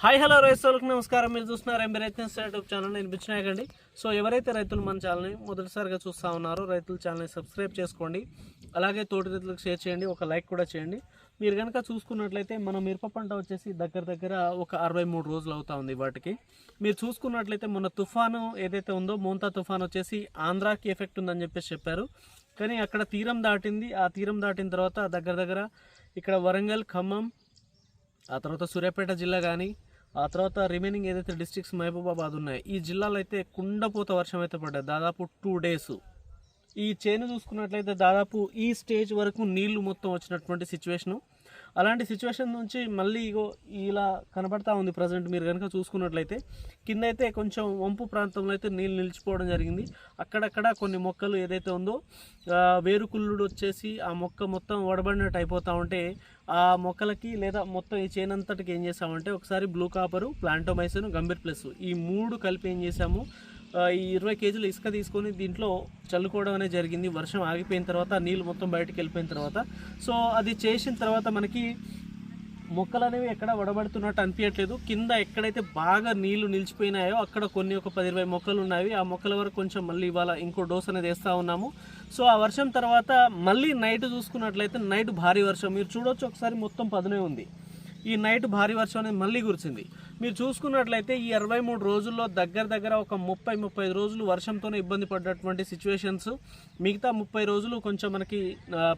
Hi hello రైతులకు నమస్కారం. మీరు చూస్తున్నారు ఎంబీ రైతు యూట్యూబ్ ఛానల్. నేను బిచ్చినాయకండి సో ఎవరైతే రైతులు మన ఛానల్ని మొదటిసారిగా చూస్తూ ఉన్నారో రైతుల ఛానల్ని సబ్స్క్రైబ్ చేసుకోండి. అలాగే తోటి రైతులకు షేర్ చేయండి ఒక లైక్ కూడా చేయండి. మీరు కనుక చూసుకున్నట్లయితే మన మిరప పంట వచ్చేసి దగ్గర దగ్గర ఒక అరవై మూడు రోజులు అవుతా ఉంది వాటికి. మీరు చూసుకున్నట్లయితే మొన్న తుఫాను ఏదైతే ఉందో మోంతా తుఫాన్ వచ్చేసి ఆంధ్రాకి ఎఫెక్ట్ ఉందని చెప్పేసి చెప్పారు. కానీ అక్కడ తీరం దాటింది. ఆ తీరం దాటిన తర్వాత దగ్గర దగ్గర ఇక్కడ వరంగల్ ఖమ్మం ఆ తర్వాత సూర్యాపేట జిల్లా కానీ ఆ తర్వాత రిమైనింగ్ ఏదైతే డిస్ట్రిక్ట్స్ మహబూబాబాద్ ఉన్నాయి ఈ జిల్లాలో అయితే కుండపోత వర్షం అయితే పడ్డది దాదాపు టూ డేస్ ఈ చేను చూసుకున్నట్లయితే దాదాపు ఈ స్టేజ్ వరకు నీళ్ళు మొత్తం వచ్చినటువంటి సిచ్యువేషను అలాంటి సిచ్యువేషన్ నుంచి మళ్ళీ ఇగో ఇలా కనబడతా ఉంది ప్రజెంట్. మీరు కనుక చూసుకున్నట్లయితే కింద అయితే కొంచెం వంపు ప్రాంతంలో అయితే నీళ్ళు నిలిచిపోవడం జరిగింది. అక్కడక్కడ కొన్ని మొక్కలు ఏదైతే ఉందో వేరుకుల్లుడు వచ్చేసి ఆ మొక్క మొత్తం వడబడినట్టు అయిపోతూ ఉంటే ఆ మొక్కలకి లేదా మొత్తం ఈ చేనంతటికి ఏం చేసామంటే ఒకసారి blue copper plantomycin Gambhir plus ఈ మూడు కలిపి ఏం చేసాము? ఈ ఇరవై కేజీలు ఇసుక తీసుకొని దీంట్లో చల్లుకోవడం అనేది జరిగింది. వర్షం ఆగిపోయిన తర్వాత నీళ్ళు మొత్తం బయటకు వెళ్ళిపోయిన తర్వాత. సో అది చేసిన తర్వాత మనకి మొక్కలు అనేవి ఎక్కడ వడబడుతున్నట్టు అనిపించట్లేదు. కింద ఎక్కడైతే బాగా నీళ్ళు నిలిచిపోయినాయో అక్కడ కొన్ని ఒక పది ఇరవై మొక్కలు ఉన్నాయి. ఆ మొక్కల వరకు కొంచెం మళ్ళీ ఇవాళ ఇంకో డోస్ అనేది వేస్తూ ఉన్నాము. సో ఆ వర్షం తర్వాత మళ్ళీ నైట్ చూసుకున్నట్లయితే నైట్ భారీ వర్షం. మీరు చూడొచ్చు ఒకసారి మొత్తం పదునే ఉంది. ఈ నైట్ భారీ వర్షం అనేది మళ్ళీ కురిచింది మీరు చూసుకున్నట్లయితే ఈ అరవై మూడు రోజుల్లో దగ్గర దగ్గర ఒక ముప్పై ముప్పై రోజులు వర్షంతోనే ఇబ్బంది పడ్డటువంటి సిచ్యువేషన్స్ మిగతా ముప్పై రోజులు కొంచెం మనకి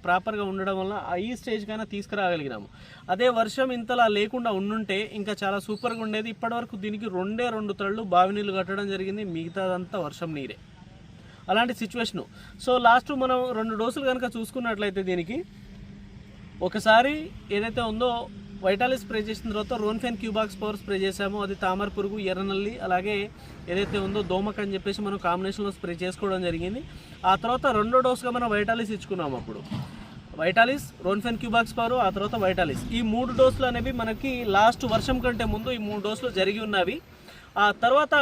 ప్రాపర్గా ఉండడం వల్ల ఈ స్టేజ్కైనా తీసుకురాగలిగినాము. అదే వర్షం ఇంతలా లేకుండా ఉండుంటే ఇంకా చాలా సూపర్గా ఉండేది. ఇప్పటివరకు దీనికి రెండే రెండు తళ్ళు బావి నీళ్ళు కట్టడం జరిగింది. మిగతాదంతా వర్షం నీరే. అలాంటి సిచ్యువేషను సో లాస్ట్ మనం రెండు డోసులు కనుక చూసుకున్నట్లయితే దీనికి ఒకసారి ఏదైతే ఉందో వైటాలిస్ స్ప్రే చేసిన తర్వాత రోన్ఫెన్ క్యూబాక్స్ పవర్ స్ప్రే చేసామో అది తామర పురుగు ఎర్రనల్లి అలాగే ఏదైతే ఉందో దోమక అని చెప్పేసి మనం కాంబినేషన్లో స్ప్రే చేసుకోవడం జరిగింది. ఆ తర్వాత రెండో డోస్గా మనం వైటాలిస్ ఇచ్చుకున్నాం అప్పుడు. వైటాలిస్ రోన్ఫెన్ క్యూబాక్స్ పవర్ ఆ తర్వాత వైటాలిస్. ఈ మూడు డోసులు అనేవి మనకి లాస్ట్ వర్షం కంటే ముందు ఈ మూడు డోసులు జరిగి ఉన్నవి. ఆ తర్వాత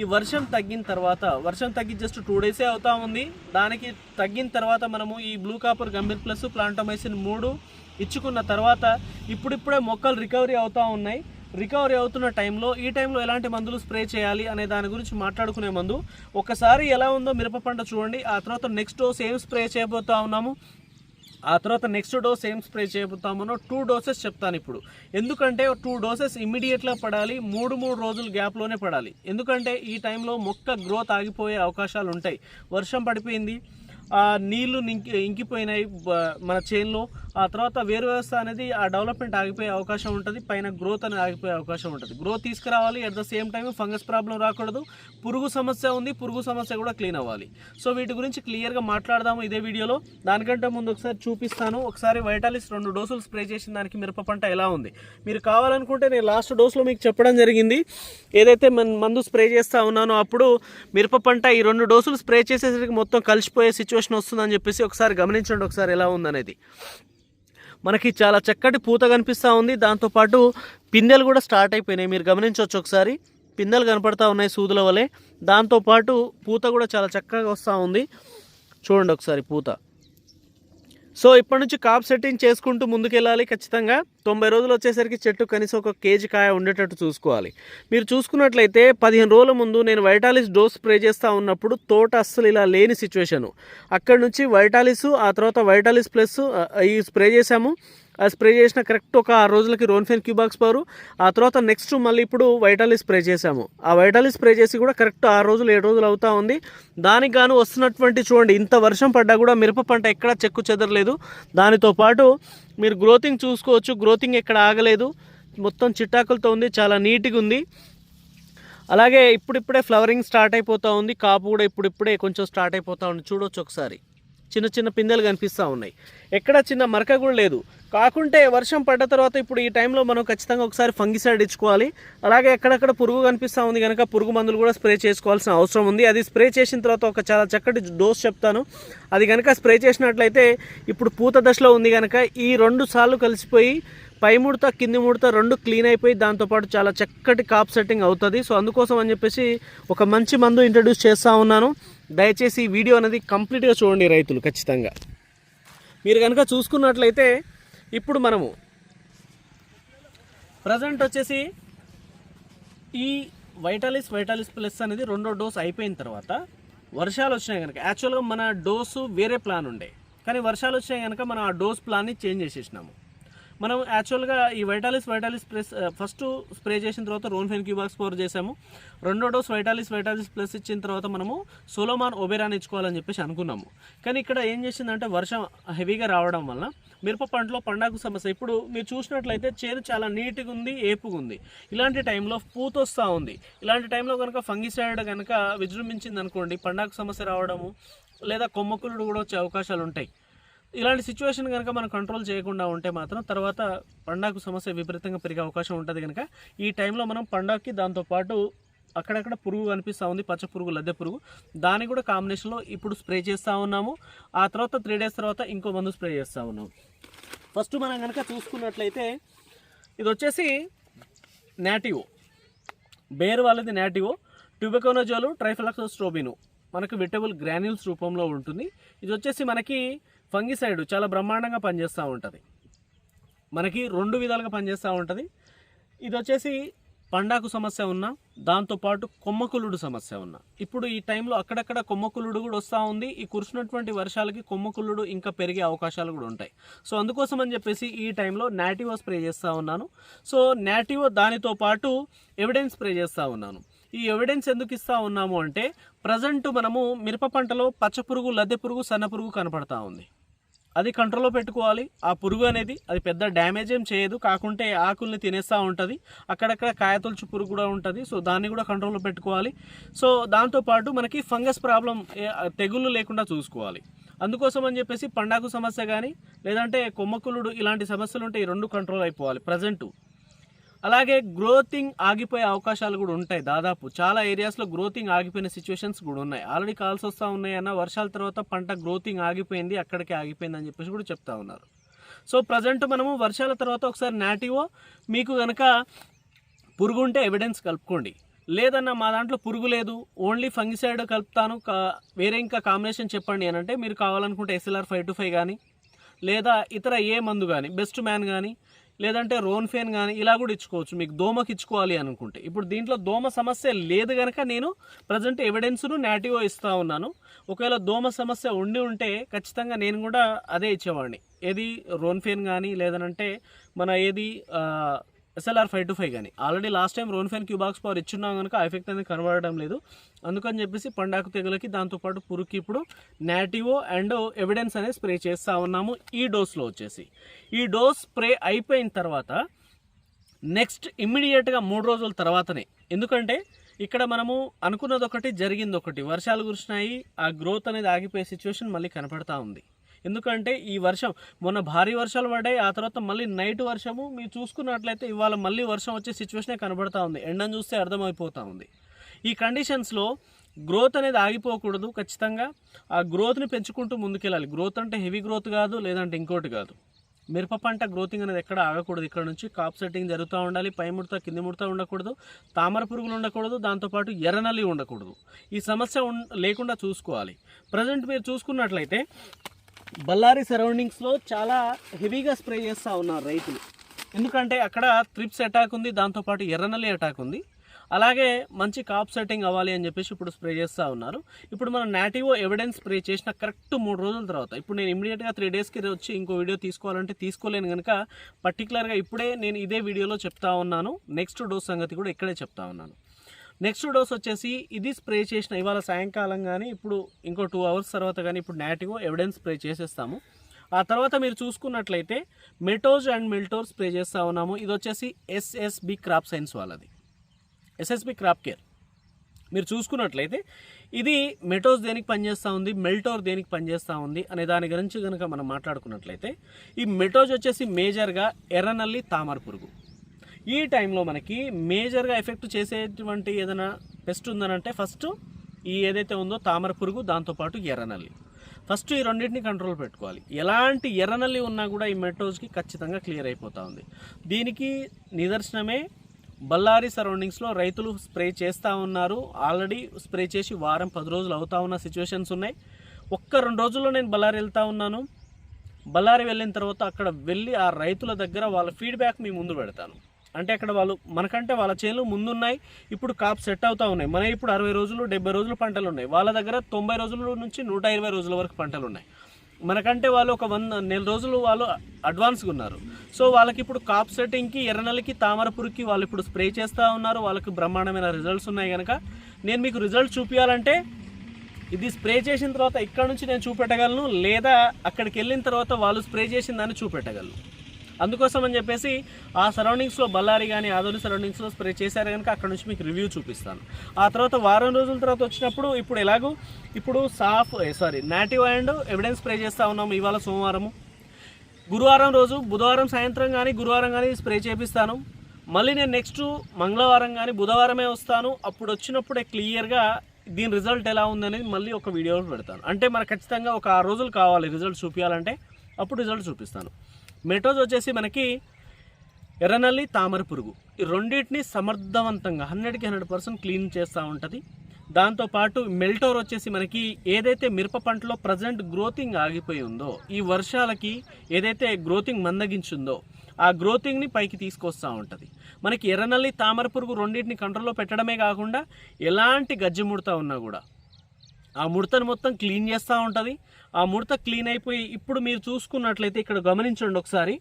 ఈ వర్షం తగ్గిన తర్వాత వర్షం తగ్గి జస్ట్ టూ డేసే అవుతా ఉంది. దానికి తగ్గిన తర్వాత మనము ఈ blue copper Gambhir plus Plantomycin మూడు ఇచ్చుకున్న తర్వాత ఇప్పుడిప్పుడే మొక్కలు రికవరీ అవుతూ ఉన్నాయి. రికవరీ అవుతున్న టైంలో ఈ టైంలో ఎలాంటి మందులు స్ప్రే చేయాలి అనే దాని గురించి మాట్లాడుకునే ముందు. ఒకసారి ఎలా ఉందో మిరప పంట చూడండి. ఆ తర్వాత నెక్స్ట్ డోస్ ఏం స్ప్రే చేయబోతా ఉన్నాము? ఆ తర్వాత నెక్స్ట్ డోస్ ఏం స్ప్రే చేయబోతామనో టూ డోసెస్ చెప్తాను ఇప్పుడు. ఎందుకంటే టూ డోసెస్ ఇమ్మీడియట్గా పడాలి మూడు మూడు రోజుల గ్యాప్లోనే పడాలి. ఎందుకంటే ఈ టైంలో మొక్క గ్రోత్ ఆగిపోయే అవకాశాలు ఉంటాయి. వర్షం పడిపోయింది ఆ నీళ్ళు ఇంకి ఇంకిపోయినాయి మన చేన్లో ఆ తర్వాత వేరు వ్యవస్థ అనేది ఆ డెవలప్మెంట్ ఆగిపోయే అవకాశం ఉంటుంది పైన గ్రోత్ అనేది ఆగిపోయే అవకాశం ఉంటుంది. గ్రోత్ తీసుకురావాలి at the same time fungus problem రాకూడదు పురుగు సమస్య ఉంది పురుగు సమస్య కూడా క్లీన్ అవ్వాలి. సో వీటి గురించి క్లియర్గా మాట్లాడదాము ఇదే వీడియోలో. దానికంటే ముందు ఒకసారి చూపిస్తాను. ఒకసారి వైటాలిస్ రెండు డోసులు స్ప్రే చేసిన దానికి మిరప పంట ఎలా ఉంది? మీరు కావాలనుకుంటే నేను లాస్ట్ డోస్లో మీకు చెప్పడం జరిగింది. ఏదైతే మందు స్ప్రే చేస్తూ ఉన్నానో అప్పుడు మిరప పంట ఈ రెండు డోసులు స్ప్రే చేసేసరికి మొత్తం కలిసిపోయే సిచ్యువేషన్ వస్తుందని చెప్పేసి ఒకసారి గమనించండి ఒకసారి ఎలా ఉందనేది. మనకి చాలా చక్కటి పూత కనిపిస్తూ ఉంది. దాంతోపాటు పిందెలు కూడా స్టార్ట్ అయిపోయినాయి. మీరు గమనించవచ్చు ఒకసారి. పిందెలు కనపడతా ఉన్నాయి సూదుల వలె. దాంతోపాటు పూత కూడా చాలా చక్కగా వస్తూ ఉంది. చూడండి ఒకసారి పూత. సో ఇప్పటి నుంచి కాప్ సెట్టింగ్ చేసుకుంటూ ముందుకెళ్ళాలి ఖచ్చితంగా. తొంభై రోజులు వచ్చేసరికి చెట్టు కనీసం ఒక కేజీ కాయ ఉండేటట్టు చూసుకోవాలి. మీరు చూసుకున్నట్లయితే పదిహేను రోజుల ముందు నేను వైటాలిస్ డోస్ స్ప్రే చేస్తూ ఉన్నప్పుడు తోట అస్సలు ఇలా లేని సిచ్యువేషను. అక్కడి నుంచి వైటాలిస్ ఆ తర్వాత వైటాలిస్ ప్లస్ ఈ స్ప్రే చేసాము స్ప్రే చేసిన కరెక్ట్ ఒక ఆరు రోజులకి రోన్ఫెన్ క్యూబాక్స్ పవరు ఆ తర్వాత నెక్స్ట్ మళ్ళీ ఇప్పుడు వైటాలిస్ స్ప్రే చేశాము. ఆ వైటాలిస్ స్ప్రే చేసి కూడా కరెక్ట్ ఆరు రోజులు ఏడు రోజులు అవుతా ఉంది. దానికి గాను వస్తున్నటువంటి చూడండి ఇంత వర్షం పడ్డా కూడా మిరప పంట ఎక్కడా చెక్కు చెదరలేదు. దానితో పాటు మీరు గ్రోతింగ్ చూసుకోవచ్చు గ్రోతింగ్ ఎక్కడ ఆగలేదు. మొత్తం చిట్టాకులతో ఉంది చాలా నీట్గా ఉంది. అలాగే ఇప్పుడిప్పుడే ఫ్లవరింగ్ స్టార్ట్ అయిపోతూ ఉంది. కాపు కూడా ఇప్పుడిప్పుడే కొంచెం స్టార్ట్ అయిపోతూ ఉంది. చూడొచ్చు ఒకసారి. చిన్న చిన్న పిందెలు కనిపిస్తూ ఉన్నాయి. ఎక్కడ చిన్న మరక కూడా లేదు. కాకుంటే వర్షం పడ్డ తర్వాత ఇప్పుడు ఈ టైంలో మనం ఖచ్చితంగా ఒకసారి ఫంగిసైడ్ ఇచ్చుకోవాలి. అలాగే ఎక్కడెక్కడ పురుగు కనిపిస్తూ ఉంది కనుక పురుగు మందులు కూడా స్ప్రే చేసుకోవాల్సిన అవసరం ఉంది. అది స్ప్రే చేసిన తర్వాత ఒక చాలా చక్కటి డోస్ చెప్తాను. అది కనుక స్ప్రే చేసినట్లయితే ఇప్పుడు పూత దశలో ఉంది కనుక ఈ రెండు సార్లు కలిసిపోయి పై ముడత కింది ముడత రెండు క్లీన్ అయిపోయి దాంతోపాటు చాలా చక్కటి కాప్ సెట్టింగ్ అవుతుంది. సో అందుకోసం అని చెప్పేసి ఒక మంచి మందు ఇంట్రడ్యూస్ చేస్తూ ఉన్నాను. దయచేసి ఈ వీడియో అనేది కంప్లీట్గా చూడండి రైతులు ఖచ్చితంగా. మీరు కనుక చూసుకున్నట్లయితే ఇప్పుడు మనము ప్రజెంట్ వచ్చేసి ఈ వైటాలిస్ వైటాలిస్ ప్లస్ అనేది రెండో డోస్ అయిపోయిన తర్వాత వర్షాలు వచ్చినాయి కనుక యాక్చువల్గా మన డోసు వేరే ప్లాన్ ఉండే. కానీ వర్షాలు వచ్చినాయి కనుక మనం ఆ డోస్ ప్లాన్ని చేంజ్ చేసేసినాము. మనం యాక్చువల్గా ఈ Vitalis Vitalis plus first spray చేసిన తర్వాత రోన్ఫెన్ క్యూబాక్స్ ఫోర్ చేసాము. రెండో డోస్ వైటాలిస్ వైటాలిస్ ప్లస్ ఇచ్చిన తర్వాత మనము సోలోమాన్ ఒబెరాన్ ఇచ్చుకోవాలని చెప్పేసి అనుకున్నాము. కానీ ఇక్కడ ఏం చేసిందంటే వర్షం హెవీగా రావడం వల్ల మిరప పంటలో పండాకు సమస్య. ఇప్పుడు మీరు చూసినట్లయితే చేను చాలా నీట్గా ఉంది ఏపుగా ఉంది. ఇలాంటి టైంలో పూత వస్తూ ఉంది. ఇలాంటి టైంలో కనుక ఫంగిసైడ్ కనుక విజృంభించింది అనుకోండి పండాకు సమస్య రావడము లేదా కొమ్మకులుడు కూడా వచ్చే అవకాశాలు ఉంటాయి. ఇలాంటి సిచ్యువేషన్ కనుక మనం కంట్రోల్ చేయకుండా ఉంటే మాత్రం తర్వాత పండాకు సమస్య విపరీతంగా పెరిగే అవకాశం ఉంటుంది కనుక ఈ టైంలో మనం పండాకి దాంతోపాటు అక్కడక్కడ పురుగు కనిపిస్తూ ఉంది పచ్చ పురుగు లద్దె పురుగు. దాన్ని కూడా కాంబినేషన్లో ఇప్పుడు స్ప్రే చేస్తూ ఉన్నాము. ఆ తర్వాత త్రీ డేస్ తర్వాత ఇంకో మందు స్ప్రే చేస్తూ ఉన్నాము. ఫస్ట్ మనం కనుక చూసుకున్నట్లయితే ఇది వచ్చేసి నాటివో బేర్ వాళ్ళది నాటివో ట్యూబెకోనోజోలు ట్రైఫ్లాక్సోస్ట్రోబిను మనకు వెటబుల్ గ్రాన్యూల్స్ రూపంలో ఉంటుంది. ఇది వచ్చేసి మనకి ఫంగిసైడ్ చాలా బ్రహ్మాండంగా పనిచేస్తూ ఉంటుంది. మనకి రెండు విధాలుగా పనిచేస్తూ ఉంటుంది. ఇది వచ్చేసి పండాకు సమస్య ఉన్న దాంతోపాటు కొమ్మకులుడు సమస్య ఉన్న. ఇప్పుడు ఈ టైంలో అక్కడక్కడ కొమ్మకులుడు కూడా వస్తూ ఉంది. ఈ కురిసినటువంటి వర్షాలకి కొమ్మకులుడు ఇంకా పెరిగే అవకాశాలు కూడా ఉంటాయి. సో అందుకోసం అని చెప్పేసి ఈ టైంలో నాటివో స్ప్రే చేస్తూ ఉన్నాను. సో నాటివో దానితో పాటు ఎవిడెన్స్ స్ప్రే చేస్తూ ఉన్నాను. ఈ ఎవిడెన్స్ ఎందుకు ఇస్తూ ఉన్నాము అంటే ప్రజెంట్ మనము మిరప పంటలో పచ్చ పురుగు లద్దె పురుగు సన్న పురుగు కనపడతా ఉంది. అది కంట్రోల్లో పెట్టుకోవాలి. ఆ పురుగు అనేది అది పెద్ద డ్యామేజ్ ఏం చేయదు. కాకుంటే ఆకుల్ని తినేస్తూ ఉంటుంది. అక్కడక్కడ కాయతొలుచు పురుగు కూడా ఉంటుంది. సో దాన్ని కూడా కంట్రోల్లో పెట్టుకోవాలి. సో దాంతోపాటు మనకి ఫంగస్ ప్రాబ్లం తెగుళ్ళు లేకుండా చూసుకోవాలి. అందుకోసం అని చెప్పేసి పండాకు సమస్య కానీ లేదంటే కొమ్మకులుడు ఇలాంటి సమస్యలు ఉంటే ఈ రెండు కంట్రోల్ అయిపోవాలి. ప్రజెంటు అలాగే గ్రోతింగ్ ఆగిపోయే అవకాశాలు కూడా ఉంటాయి దాదాపు. చాలా ఏరియాస్లో గ్రోతింగ్ ఆగిపోయిన సిచ్యువేషన్స్ కూడా ఉన్నాయి. ఆల్రెడీ కాల్స్ వస్తూ ఉన్నాయన్న వర్షాల తర్వాత పంట గ్రోతింగ్ ఆగిపోయింది అక్కడికే ఆగిపోయింది అని చెప్పేసి కూడా చెప్తా ఉన్నారు. సో ప్రజెంట్ మనము వర్షాల తర్వాత ఒకసారి నాటివో మీకు కనుక పురుగు ఉంటే ఎవిడెన్స్ కలుపుకోండి. లేదన్న మా దాంట్లో పురుగు లేదు ఓన్లీ ఫంగిసైడ్ కలుపుతాను కా- వేరే ఇంకా కాంబినేషన్ చెప్పండి అని అంటే మీరు కావాలనుకుంటే ఎస్ఎల్ఆర్ ఫైవ్ టు ఫైవ్ కానీ లేదా ఇతర ఏ మందు కానీ బెస్ట్ మ్యాన్ కానీ లేదంటే రోన్ఫేన్ కానీ ఇలా కూడా ఇచ్చుకోవచ్చు మీకు దోమకి ఇచ్చుకోవాలి అనుకుంటే. ఇప్పుడు దీంట్లో దోమ సమస్య లేదు కనుక నేను ప్రజెంట్ ఎవిడెన్స్ను నాటివో ఇస్తూ ఉన్నాను. ఒకవేళ దోమ సమస్య ఉండి ఉంటే ఖచ్చితంగా నేను కూడా అదే ఇచ్చేవాడిని. ఏది రోన్ఫేన్ కానీ లేదనంటే మన ఏది ఎస్ఎల్ఆర్ ఫైవ్ టు ఫైవ్ కానీ. ఆల్రెడీ లాస్ట్ టైం రోన్ఫెన్ క్యూబాక్స్ పవర్ ఇచ్చున్నాం కనుక ఆ ఎఫెక్ట్ అనేది కనబడడం లేదు. అందుకని చెప్పేసి పండాకు తెగులకి దాంతోపాటు పురుకి ఇప్పుడు నాటివో అండ్ ఎవిడెన్స్ అనేది స్ప్రే చేస్తూ ఉన్నాము. ఈ డోస్లో వచ్చేసి. ఈ డోస్ స్ప్రే అయిపోయిన తర్వాత నెక్స్ట్ ఇమ్మీడియట్గా మూడు రోజుల తర్వాతనే. ఎందుకంటే ఇక్కడ మనము అనుకున్నది ఒకటి జరిగింది ఒకటి వర్షాలు కురిసినాయి ఆ గ్రోత్ అనేది ఆగిపోయే సిచ్యువేషన్ మళ్ళీ కనపడతా ఉంది. ఎందుకంటే ఈ వర్షం మొన్న భారీ వర్షాలు పడ్డాయి ఆ తర్వాత మళ్ళీ నైట్ వర్షము. మీరు చూసుకున్నట్లయితే ఇవాళ మళ్ళీ వర్షం వచ్చే సిచ్యువేషనే కనబడతా ఉంది. ఎండను చూస్తే అర్థమైపోతా ఉంది. ఈ కండిషన్స్లో గ్రోత్ అనేది ఆగిపోకూడదు ఖచ్చితంగా. ఆ గ్రోత్ని పెంచుకుంటూ ముందుకెళ్ళాలి. గ్రోత్ అంటే హెవీ గ్రోత్ కాదు లేదంటే ఇంకోటి కాదు. మిరప పంట గ్రోతింగ్ అనేది ఎక్కడ ఆగకూడదు ఇక్కడ నుంచి. కాప్ సెట్టింగ్ జరుగుతూ ఉండాలి పై ముడత కింది ముడత ఉండకూడదు తామర పురుగులు ఉండకూడదు దాంతోపాటు ఎర్రనల్లి ఉండకూడదు. ఈ సమస్య ఉన్ లేకుండా చూసుకోవాలి. ప్రజెంట్ మీరు చూసుకున్నట్లయితే బళ్ళారి సరౌండింగ్స్లో చాలా హెవీగా స్ప్రే చేస్తూ ఉన్నారు రైతులు. ఎందుకంటే అక్కడ త్రిప్స్ అటాక్ ఉంది దాంతోపాటు ఎర్రనల్లి అటాక్ ఉంది. అలాగే మంచి కాప్ సెట్టింగ్ అవ్వాలి అని చెప్పేసి ఇప్పుడు స్ప్రే చేస్తూ ఉన్నారు. ఇప్పుడు మనం నాటివో ఎవిడెన్స్ స్ప్రే చేసిన కరెక్ట్ మూడు రోజుల తర్వాత ఇప్పుడు నేను ఇమీడియట్గా త్రీ డేస్కి వచ్చి ఇంకో వీడియో తీసుకోవాలంటే తీసుకోలేను కనుక పర్టికులర్గా ఇప్పుడే నేను ఇదే వీడియోలో చెప్తా ఉన్నాను. నెక్స్ట్ డోస్ సంగతి కూడా ఇక్కడే చెప్తా ఉన్నాను. నెక్స్ట్ డోస్ వచ్చేసి ఇది స్ప్రే చేసిన ఇవాళ సాయంకాలం కానీ ఇప్పుడు ఇంకో టూ అవర్స్ తర్వాత కానీ ఇప్పుడు నాటివో ఎవిడెన్స్ స్ప్రే చేసేస్తాము. ఆ తర్వాత మీరు చూసుకున్నట్లయితే మెటోజ్ అండ్ మిల్టోర్ స్ప్రే చేస్తూ ఉన్నాము. ఇది వచ్చేసి ఎస్ఎస్బి క్రాప్ సైన్స్ వాళ్ళది. ఎస్ఎస్బి క్రాప్ కేర్ మీరు చూసుకున్నట్లయితే ఇది మెటోస్ దేనికి పనిచేస్తూ ఉంది మెల్టోర్ దేనికి పనిచేస్తూ ఉంది అనే దాని గురించి కనుక మనం మాట్లాడుకున్నట్లయితే ఈ మెటోజ్ వచ్చేసి మేజర్గా ఎర్రనల్లి తామర పురుగు. ఈ టైంలో మనకి మేజర్గా ఎఫెక్ట్ చేసేటువంటి ఏదైనా పెస్ట్ ఉందనంటే ఫస్ట్ ఈ ఏదైతే ఉందో తామర పురుగు దాంతోపాటు ఎర్రనల్లి ఫస్ట్ ఈ రెండింటిని కంట్రోల్ పెట్టుకోవాలి. ఎలాంటి ఎర్రనల్లి ఉన్నా కూడా ఈ మెట్రోజ్కి ఖచ్చితంగా క్లియర్ అయిపోతూ ఉంది. దీనికి నిదర్శనమే బళ్ళారి సరౌండింగ్స్లో రైతులు స్ప్రే చేస్తూ ఉన్నారు. ఆల్రెడీ స్ప్రే చేసి వారం పది రోజులు అవుతా ఉన్న సిచ్యువేషన్స్ ఉన్నాయి. ఒక్క రెండు రోజుల్లో నేను బళ్ళారి వెళ్తూ ఉన్నాను. బళ్ళారి వెళ్ళిన తర్వాత అక్కడ వెళ్ళి ఆ రైతుల దగ్గర వాళ్ళ ఫీడ్బ్యాక్ మీ ముందు పెడతాను. అంటే అక్కడ వాళ్ళు మనకంటే వాళ్ళ చేనులు ముందున్నాయి ఇప్పుడు కాప్ సెట్ అవుతా ఉన్నాయి. మన ఇప్పుడు అరవై రోజులు డెబ్బై రోజులు పంటలు ఉన్నాయి. వాళ్ళ దగ్గర తొంభై రోజుల నుంచి నూట ఇరవై రోజుల వరకు పంటలు ఉన్నాయి. మనకంటే వాళ్ళు ఒక వంద నెల రోజులు వాళ్ళు అడ్వాన్స్గా ఉన్నారు. సో వాళ్ళకి ఇప్పుడు కాప్ సెట్టింగ్కి ఎర్రనెలకి తామరపురికి వాళ్ళు ఇప్పుడు స్ప్రే చేస్తూ ఉన్నారు. వాళ్ళకి బ్రహ్మాండమైన రిజల్ట్స్ ఉన్నాయి కనుక నేను మీకు రిజల్ట్ చూపించాలంటే ఇది స్ప్రే చేసిన తర్వాత ఇక్కడ నుంచి నేను చూపెట్టగలను లేదా అక్కడికి వెళ్ళిన తర్వాత వాళ్ళు స్ప్రే చేసిన దాన్ని చూపెట్టగలను. అందుకోసం అని చెప్పేసి ఆ సరౌండింగ్స్లో బళ్ళారి కానీ ఆదోని సరౌండింగ్స్లో స్ప్రే చేశారు కనుక అక్కడ నుంచి మీకు రివ్యూ చూపిస్తాను. ఆ తర్వాత వారం రోజుల తర్వాత వచ్చినప్పుడు ఇప్పుడు ఎలాగో ఇప్పుడు సాఫ్ sorry Nativo and evidence spray చేస్తూ ఉన్నాము ఇవాళ సోమవారము. గురువారం రోజు బుధవారం సాయంత్రం కానీ గురువారం కానీ స్ప్రే చేపిస్తాను. మళ్ళీ నేను నెక్స్ట్ మంగళవారం కానీ బుధవారమే వస్తాను. అప్పుడు వచ్చినప్పుడే క్లియర్గా దీని రిజల్ట్ ఎలా ఉందనేది మళ్ళీ ఒక వీడియోలో పెడతాను. అంటే మనకు ఖచ్చితంగా ఒక ఆరు రోజులు కావాలి రిజల్ట్ చూపించాలంటే అప్పుడు రిజల్ట్ చూపిస్తాను. మెటోజ్ వచ్చేసి మనకి ఎర్రనల్లి తామర పురుగు. ఈ రెండింటిని సమర్థవంతంగా హండ్రెడ్కి హండ్రెడ్ పర్సెంట్ క్లీన్ చేస్తూ ఉంటుంది. దాంతోపాటు మెల్టోర్ వచ్చేసి మనకి ఏదైతే మిరప పంటలో ప్రజెంట్ గ్రోతింగ్ ఆగిపోయి ఉందో ఈ వర్షాలకి ఏదైతే గ్రోతింగ్ మందగించుందో ఆ గ్రోతింగ్ని పైకి తీసుకొస్తూ ఉంటుంది. మనకి ఎర్రనల్లి తామర పురుగు రెండింటిని కంట్రోల్లో పెట్టడమే కాకుండా ఎలాంటి గజ్జి ముడత ఉన్నా కూడా ఆ ముడతను మొత్తం క్లీన్ చేస్తూ ఉంటుంది. ఆ ముడత క్లీన్ అయిపోయి ఇప్పుడు మీరు చూసుకున్నట్లయితే ఇక్కడ గమనించండి ఒకసారి.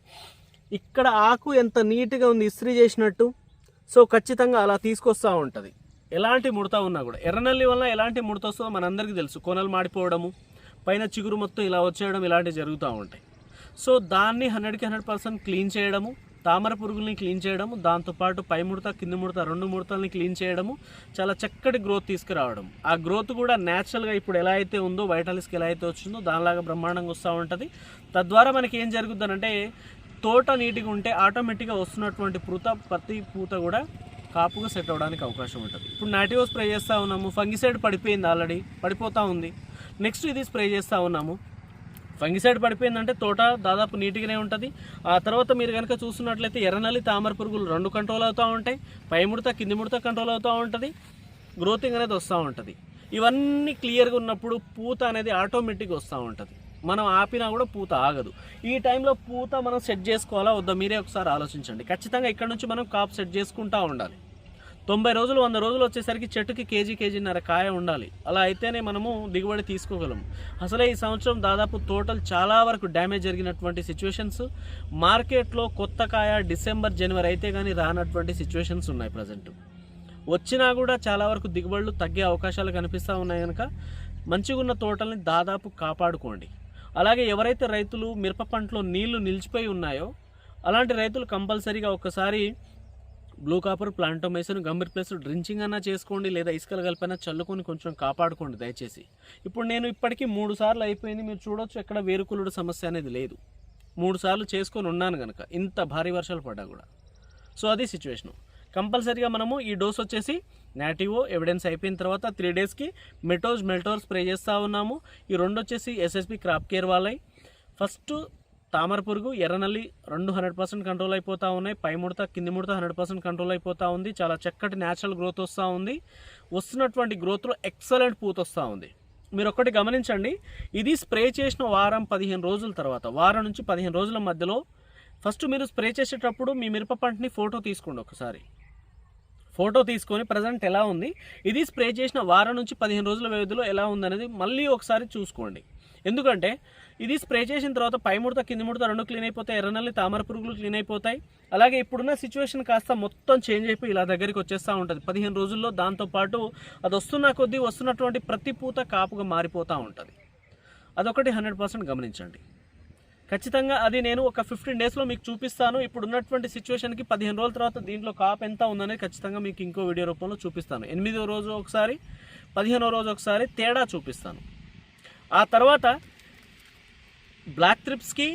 ఇక్కడ ఆకు ఎంత నీట్గా ఉంది ఇస్త్రీ చేసినట్టు. సో ఖచ్చితంగా అలా తీసుకొస్తూ ఉంటుంది. ఎలాంటి ముడత ఉన్నా కూడా. ఎర్రనల్లి వల్ల ఎలాంటి ముడత వస్తుందో మనందరికీ తెలుసు. కొనలు మాడిపోవడము పైన చిగురు మొత్తం ఇలా వచ్చేయడం ఇలాంటివి జరుగుతూ ఉంటాయి. సో దాన్ని హండ్రెడ్కి హండ్రెడ్ పర్సెంట్ క్లీన్ చేయడము తామర పురుగుల్ని క్లీన్ చేయడము దాంతోపాటు పై ముడత కింది ముడత రెండు ముడతల్ని క్లీన్ చేయడము చాలా చక్కటి గ్రోత్ తీసుకురావడం. ఆ గ్రోత్ కూడా న్యాచురల్గా ఇప్పుడు ఎలా అయితే ఉందో వైటాలిస్కి ఎలా అయితే వచ్చిందో దానిలాగా బ్రహ్మాండంగా వస్తూ ఉంటుంది. తద్వారా మనకి ఏం జరుగుతుందంటే తోట నీటిగా ఉంటే ఆటోమేటిక్గా వస్తున్నటువంటి పూత ప్రతి పూత కూడా కాపుగా సెట్ అవ్వడానికి అవకాశం ఉంటుంది. ఇప్పుడు నాటివో స్ప్రే చేస్తూ ఉన్నాము ఫంగిసైడ్ పడిపోయింది ఆల్రెడీ పడిపోతూ ఉంది. నెక్స్ట్ ఇది స్ప్రే చేస్తూ ఉన్నాము. ఫంగిసైడ్ పడిపోయిందంటే తోట దాదాపు నీట్గానే ఉంటుంది. ఆ తర్వాత మీరు కనుక చూస్తున్నట్లయితే ఎర్రనల్లి తామర పురుగులు రెండు కంట్రోల్ అవుతూ ఉంటాయి. పై ముడత కింది ముడత కంట్రోల్ అవుతూ ఉంటుంది. గ్రోతింగ్ అనేది వస్తూ ఉంటుంది. ఇవన్నీ క్లియర్గా ఉన్నప్పుడు పూత అనేది ఆటోమేటిక్గా వస్తూ ఉంటుంది. మనం ఆపినా కూడా పూత ఆగదు. ఈ టైంలో పూత మనం సెట్ చేసుకోవాలా వద్దా? మీరే ఒకసారి ఆలోచించండి. ఖచ్చితంగా ఇక్కడ నుంచి మనం కాపు సెట్ చేసుకుంటూ ఉండాలి. తొంభై రోజులు వంద రోజులు వచ్చేసరికి చెట్టుకి కేజీ కేజీన్నర కాయ ఉండాలి. అలా అయితేనే మనము దిగుబడి తీసుకోగలం అసలే ఈ సంవత్సరం దాదాపు టోటల్ చాలా వరకు డ్యామేజ్ జరిగినటువంటి సిచ్యువేషన్స్. మార్కెట్లో కొత్త కాయ డిసెంబర్ జనవరి అయితే కానీ రానటువంటి సిచ్యువేషన్స్ ఉన్నాయి ప్రజెంట్. వచ్చినా కూడా చాలా వరకు దిగుబడులు తగ్గే అవకాశాలు కనిపిస్తూ ఉన్నాయి కనుక మంచిగా ఉన్న తోటల్ని దాదాపు కాపాడుకోండి. అలాగే ఎవరైతే రైతులు మిరప పంటలో నీళ్ళు నిలిచిపోయి ఉన్నాయో అలాంటి రైతులు కంపల్సరీగా ఒకసారి blue copper Plantomycin Gambhir plus drenching అన్నా చేసుకోండి లేదా ఇసుకలు కలిపైనా చల్లుకొని కొంచెం కాపాడుకోండి దయచేసి. ఇప్పుడు నేను ఇప్పటికీ మూడు సార్లు అయిపోయింది. మీరు చూడొచ్చు ఎక్కడ వేరుకులుడు సమస్య అనేది లేదు. మూడు సార్లు చేసుకొని ఉన్నాను కనుక ఇంత భారీ వర్షాలు పడ్డా కూడా. సో అది సిచ్యువేషను కంపల్సరీగా మనము ఈ డోస్ వచ్చేసి నాటివో ఎవిడెన్స్ అయిపోయిన తర్వాత త్రీ డేస్కి మెటోజ్ మెల్టోర్ స్ప్రే చేస్తూ ఉన్నాము. ఈ రెండు వచ్చేసి ఎస్ఎస్పి క్రాప్ కేర్ వాళ్ళై ఫస్ట్ తామర పురుగు ఎర్రనల్లి రెండు హండ్రెడ్ పర్సెంట్ కంట్రోల్ అయిపోతూ ఉన్నాయి. పై ముడత కింది ముడత హండ్రెడ్ పర్సెంట్ కంట్రోల్ అయిపోతూ ఉంది. చాలా చక్కటి న్యాచురల్ గ్రోత్ వస్తూ ఉంది. వస్తున్నటువంటి గ్రోత్లో ఎక్సలెంట్ పూత వస్తూ ఉంది. మీరు ఒక్కటి గమనించండి. ఇది స్ప్రే చేసిన వారం పదిహేను రోజుల తర్వాత వారం నుంచి పదిహేను రోజుల మధ్యలో ఫస్ట్ మీరు స్ప్రే చేసేటప్పుడు మీ మిరప పంటని ఫోటో తీసుకోండి ఒకసారి. ఫోటో తీసుకొని ప్రజెంట్ ఎలా ఉంది? ఇది స్ప్రే చేసిన వారం నుంచి పదిహేను రోజుల వ్యవధిలో ఎలా ఉందనేది మళ్ళీ ఒకసారి చూసుకోండి. ఎందుకంటే ఇది స్ప్రే చేసిన తర్వాత పై ముడత కింది ముడత రెండు క్లీన్ అయిపోతాయి. ఎర్రనల్లి తామర పురుగులు క్లీన్ అయిపోతాయి. అలాగే ఇప్పుడున్న సిచ్యువేషన్ కాస్త మొత్తం చేంజ్ అయిపోయి ఇలా దగ్గరికి వచ్చేస్తూ ఉంటుంది. పదిహేను రోజుల్లో దాంతోపాటు అది వస్తున్న కొద్దీ వస్తున్నటువంటి ప్రతి పూత కాపుగా మారిపోతూ ఉంటుంది. అదొకటి హండ్రెడ్ పర్సెంట్ గమనించండి. ఖచ్చితంగా అది నేను ఒక ఫిఫ్టీన్ డేస్లో మీకు చూపిస్తాను. ఇప్పుడు ఉన్నటువంటి సిచ్యువేషన్కి పదిహేను రోజుల తర్వాత దీంట్లో కాప్ ఎంత ఉందనేది ఖచ్చితంగా మీకు ఇంకో వీడియో రూపంలో చూపిస్తాను. ఎనిమిదో రోజు ఒకసారి పదిహేనో రోజు ఒకసారి తేడా చూపిస్తాను. ఆ తర్వాత బ్లాక్ త్రిప్స్కి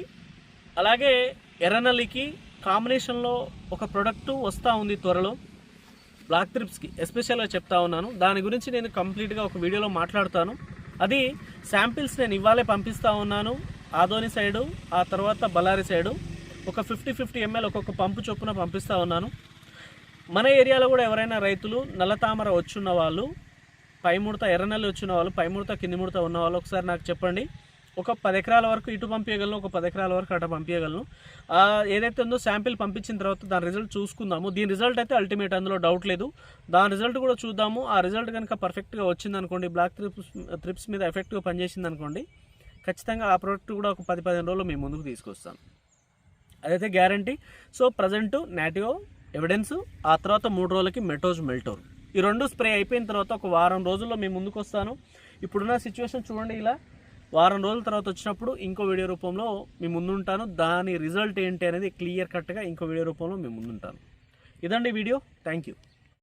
అలాగే ఎర్రనల్లికి కాంబినేషన్లో ఒక ప్రోడక్ట్ వస్తూ ఉంది త్వరలో. బ్లాక్ త్రిప్స్కి ఎస్పెషల్గా చెప్తా ఉన్నాను. దాని గురించి నేను కంప్లీట్గా ఒక వీడియోలో మాట్లాడతాను. అది శాంపిల్స్ నేను ఇవ్వాలే పంపిస్తూ ఉన్నాను. ఆదోని సైడు ఆ తర్వాత బల్లారి సైడు ఒక ఫిఫ్టీ ఫిఫ్టీ ఎంఎల్ ఒక్కొక్క పంపు చొప్పున పంపిస్తూ ఉన్నాను. మన ఏరియాలో కూడా ఎవరైనా రైతులు నల్లతామర వచ్చున్న వాళ్ళు పైముడత ఎర్రనల్లి వచ్చిన వాళ్ళు పైముడత కింది ముడత ఉన్న వాళ్ళు ఒకసారి నాకు చెప్పండి. ఒక పది ఎకరాల వరకు ఇటు పంపించగలను ఒక పది ఎకరాల వరకు అటు పంపించగలను ఏదైతే ఉందో శాంపిల్ పంపించిన తర్వాత దాని రిజల్ట్ చూసుకుందాము. దీని రిజల్ట్ అయితే అల్టిమేట్ అందులో డౌట్ లేదు. దాని రిజల్ట్ కూడా చూద్దాము. ఆ రిజల్ట్ కనుక పర్ఫెక్ట్గా వచ్చింది అనుకోండి బ్లాక్ త్రిప్స్ త్రిప్స్ మీద ఎఫెక్ట్గా పనిచేసింది అనుకోండి ఖచ్చితంగా ఆ ప్రోడక్ట్ కూడా ఒక పది పదిహేను రోజులు మేము ముందుకు తీసుకొస్తాను అదైతే guarantee so present Nativo evidence ఆ తర్వాత మూడు రోజులకి మెటోజ్ మెల్టోర్ ఈ రెండు స్ప్రే అయిపోయిన తర్వాత ఒక వారం రోజుల్లో మేము ముందుకు వస్తాను ఇప్పుడున్న సిచ్యువేషన్ చూడండి ఇలా. వారం రోజుల తర్వాత వచ్చినప్పుడు ఇంకో వీడియో రూపంలో మీ ముందుంటాను. దాని రిజల్ట్ ఏంటి అనేది క్లియర్ కట్గా ఇంకో వీడియో రూపంలో మేము ముందుంటాను. ఇదండి వీడియో. Thank you